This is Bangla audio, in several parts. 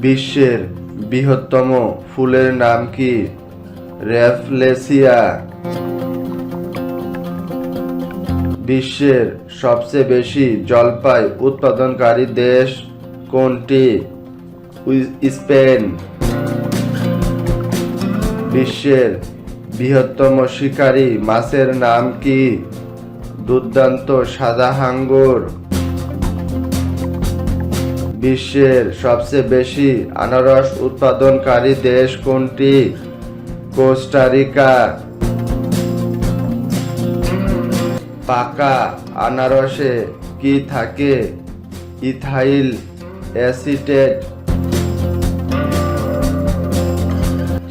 বিশ্বের বৃহত্তম ফুলের নাম কি? রেফলেসিয়া। বিশ্বের সবচেয়ে বেশি জলপাই উৎপাদনকারী দেশ কোনটি? স্পেন। বিশ্বের বৃহত্তম শিকারী মাছের নাম কি? দুর্দান্ত সাদা হাঙ্গর বিশ্বের সবচেয়ে বেশি আনারস উৎপাদনকারী দেশ কোনটি? কোস্টারিকা পাকা আনারসে কি থাকে? Ethyl acetate.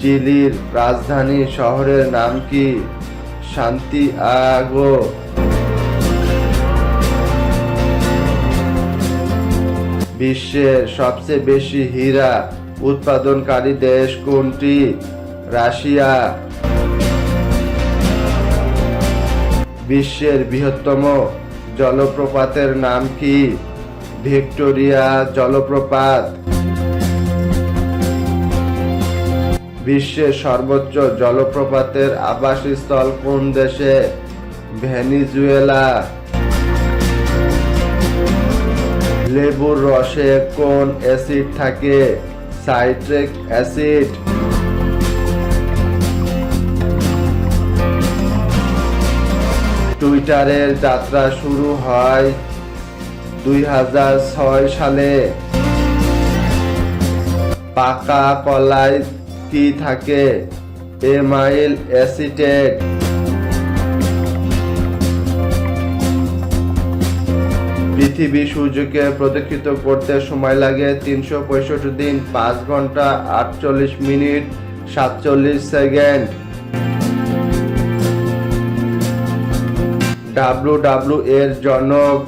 চিলির রাজধানী শহরের নাম কি? শান্তি আগো বিশ্বের সবচেয়ে বেশি হীরা উৎপাদনকারী দেশ কোনটি? রাশিয়া। বিশ্বের বৃহত্তম জলপ্রপাতের নাম কি? ভিক্টোরিয়া জলপ্রপাত। বিশ্বের সর্বোচ্চ জলপ্রপাতের আবাসস্থল কোন দেশে? ভেনিজুয়েলা। লেবুর রসে কোন অ্যাসিড থাকে? Citric acid. টুইটারের যাত্রা শুরু হয় দুই হাজার ছয় সালে। পাকা কলায় কি থাকে? এমাইল অ্যাসিটেট পৃথিবী সূর্যকে প্রদক্ষিত করতে সময় লাগে তিনশো পঁয়ষট্টি দিন, পাঁচ ঘণ্টা আটচল্লিশ মিনিট, সাতচল্লিশ সেকেন্ড। ডাব্লু ডাব্লু এর জনক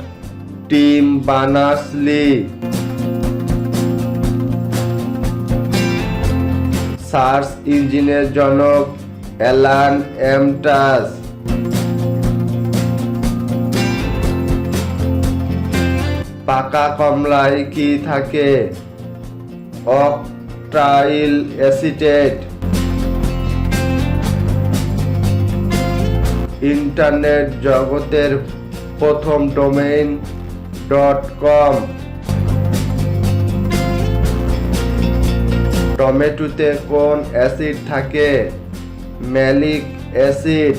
টিম বানাসলি। সার্চ ইঞ্জিনের জনক অ্যালান এমটাস। পাকা কমলায় কি থাকে? অকটাইল অ্যাসিটেট। ইন্টারনেট জগতের প্রথম ডোমেইন ডট কম। টমেটোতে কোন অ্যাসিড থাকে? Malic acid.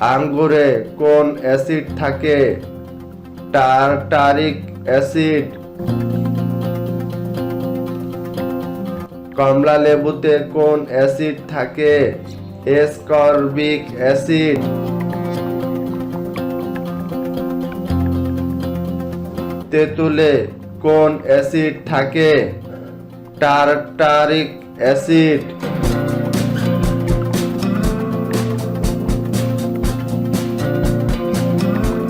আঙ্গুরে কোন অ্যাসিড থাকে? Tartaric acid. কমলা লেবুতে কোন অ্যাসিড থাকে? এসকর্বিক অ্যাসিড। তেঁতুলে কোন অ্যাসিড থাকে? Tartaric acid.